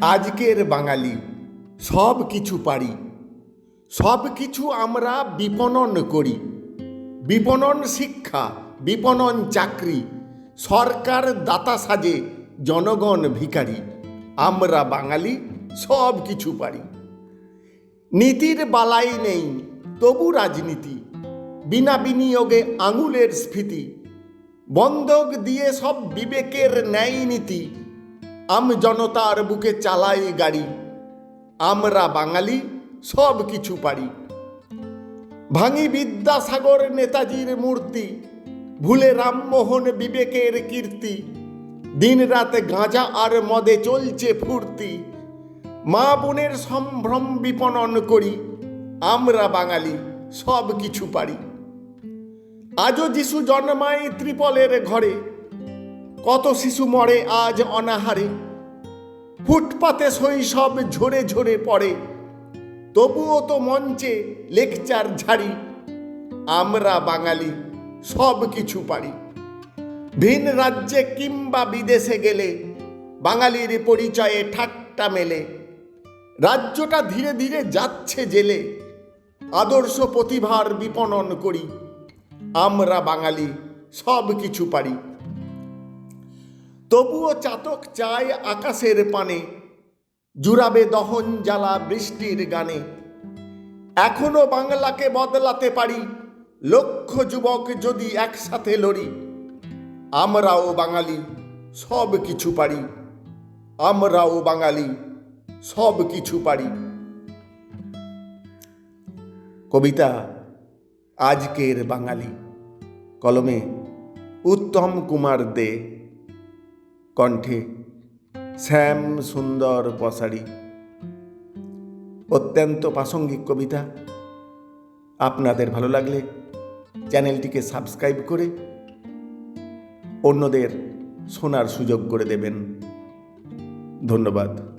আজকের বাঙালি, সব কিছু পারি। সব কিছু আমরা বিপণন করি। বিপণন শিক্ষা, বিপণন চাকরি, সরকার দাতা সাজে, জনগণ ভিখারি। আমরা বাঙালি, সব কিছু পারি। নীতির বালাই নেই, তবু রাজনীতি। বিনা বিনিয়োগে আঙুলের স্ফীতি। বন্ধক দিয়ে সব বিবেকের ন্যায় নীতি। আম জনতার বুকে চালাই গাড়ি। আমরা বাঙালি, সব কিছু পারি। ভাঙি বিদ্যাসাগর নেতাজির মূর্তি, ভুলে রামমোহন বিবেকের কীর্তি। দিন রাত গাঁজা আর মদে চলছে ফুর্তি। মা বোনের সম্ভ্রম বিপণন করি, আমরা বাঙালি, সব কিছু পারি। আজও যিশু জন্মায় ত্রিপলের ঘরে কত শিশু মরে আজ অনাহারে। ফুটপাতে শৈশব ঝরে ঝরে পড়ে। তবুও তো মঞ্চে লেকচার ঝাড়ি। আমরা বাঙালি সব কিছু পারি। ভিন রাজ্যে কিংবা বিদেশে গেলে বাঙালির পরিচয়ে ঠাট্টা মেলে। রাজ্যটা ধীরে ধীরে যাচ্ছে জেলে। আদর্শ প্রতিভার বিপণন করি। আমরা বাঙালি সব কিছু পারি। তবুও চাতক চায় আকাশের পানে, জুড়াবে দহন জ্বালা বৃষ্টির গানে। এখনও বাংলাকে বদলাতে পারি, লক্ষ যুবক যদি একসাথে লড়ি। আমরাও বাঙালি, সব কিছু পারি। আমরাও বাঙালি, সব কিছু পারি। কবিতা, আজকের বাঙালি। কলমে, উত্তম কুমার দে। কণ্ঠে, শ্যাম সুন্দর পশাড়ি অত্যন্ত প্রাসঙ্গিক কবিতা। আপনাদের ভালো লাগলে চ্যানেলটিকে সাবস্ক্রাইব করে অন্যদের শোনার সুযোগ করে দেবেন। ধন্যবাদ।